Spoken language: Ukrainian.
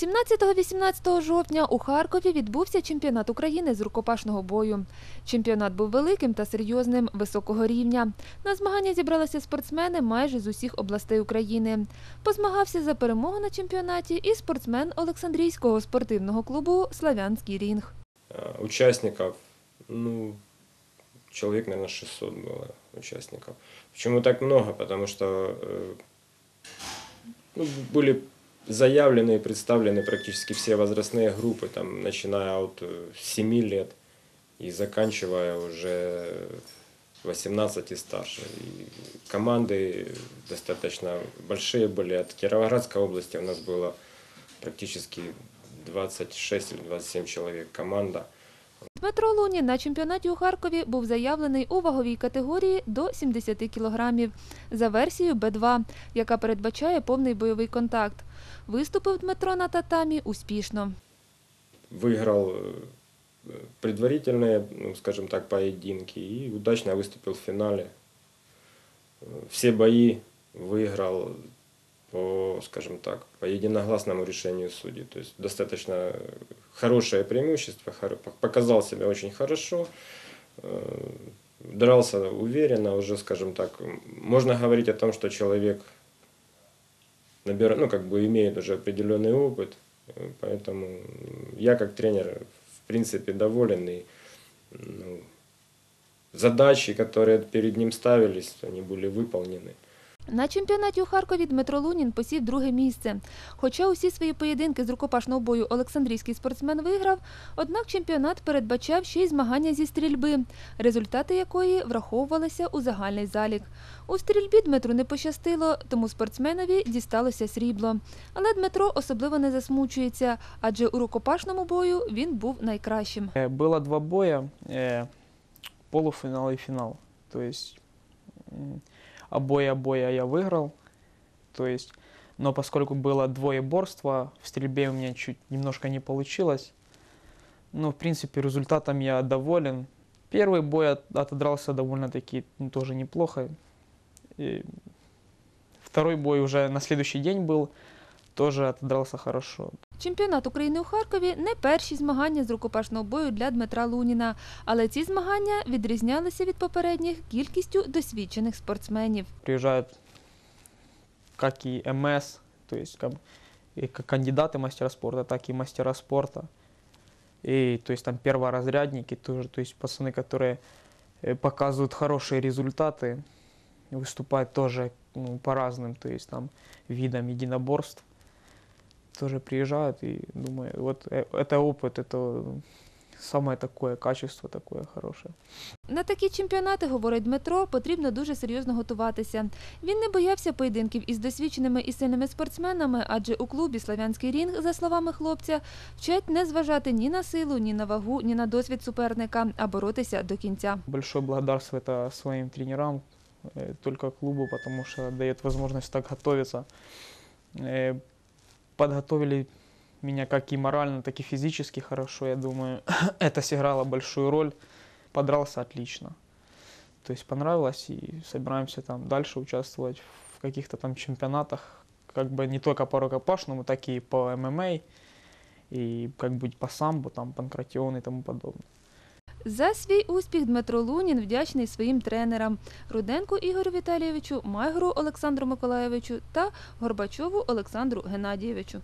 17-18 жовтня у Харкові відбувся чемпіонат України з рукопашного бою. Чемпіонат був великим та серйозним, високого рівня. На змагання зібралися спортсмени майже з усіх областей України. Позмагався за перемогу на чемпіонаті і спортсмен Олександрійського спортивного клубу Славянський рінг. Э, Участников, ну, человек, наверное, 600 было участников. Почему так много? Потому что э, ну, были заявлены и представлены практически все возрастные группы, там, начиная от э, 7 лет и заканчивая уже 18 и старше. И команды достаточно большие были. От Кировоградской области у нас было практически 26 или 27 человек команда. Дмитро Лунін на чемпіонаті у Харкові був заявлений у ваговій категорії до 70 кілограмів за версією Б2, яка передбачає повний бойовий контакт. Виступив Дмитро на татамі успішно. выиграл э, предварительные, ну, скажем так, поединки и удачно выступил в финале. Э, Все бои выиграл По, скажем так, по единогласному решению судей. То есть достаточно хорошее преимущество, показал себя очень хорошо, э, дрался уверенно, уже, скажем так, можно говорить о том, что человек набира, ну, как бы имеет уже определенный опыт, Э, Поэтому я как тренер в принципе доволен и ну, задачи, которые перед ним ставились, они были выполнены. На чемпіонаті у Харкові Дмитро Лунін посів друге місце. Хоча усі свої поєдинки з рукопашного бою Олександрійський спортсмен виграв, однак чемпіонат передбачав ще й змагання зі стрільби, результати якої враховувалися у загальний залік. У стрільбі Дмитру не пощастило, тому спортсменові дісталося срібло. Але Дмитро особливо не засмучується, адже у рукопашному бою він був найкращим. Э, Было два боя, э, полуфинал и финал. То есть м, обои обоя я выиграл. То есть, но поскольку было двоеборство, в стрельбе у меня чуть немножко не получилось. Но, в принципе, результатом я доволен. Первый бой от- отодрался довольно-таки ну, тоже неплохо. И второй бой уже на следующий день был, тоже отодрался хорошо. Чемпіонат України у Харкові не перші змагання з рукопашного бою для Дмитра Луніна, але ці змагання відрізнялися від попередніх кількістю досвідчених спортсменів. приезжают как и МС, то есть как, и как кандидаты мастера спорта, так и мастера спорта. И то есть там перворазрядники тоже, то есть пацаны, которые э, показывают хорошие результаты, выступают тоже ну, по разным, то есть там видам единоборств. Тоже приезжают и думаю, вот э, это опыт, это самое такое качество такое хорошее. На такі чемпіонати, говорить Дмитро, потрібно дуже серйозно готуватися. Він не боявся поєдинків із досвідченими і сильними спортсменами, адже у клубі Славянський рінг, за словами хлопця, вчать не зважати ні на силу, ні на вагу, ні на досвід суперника, а боротися до кінця. Большое благодарство это своим тренерам, э, только клубу, потому что дает возможность так готовиться. Подготовили меня как и морально, так и физически хорошо. Я думаю, это сыграло большую роль. Подрался отлично. То есть понравилось и собираемся там дальше участвовать в каких-то там чемпионатах, как бы не только по рукопашному, так и по ММА, и как бы по самбо, там, панкратион и тому подобное. За свій успіх Дмитро Лунін вдячний своїм тренерам Руденку Ігорю Віталійовичу, Майгору Олександру Миколаєвичу та Горбачову Олександру Геннадійовичу.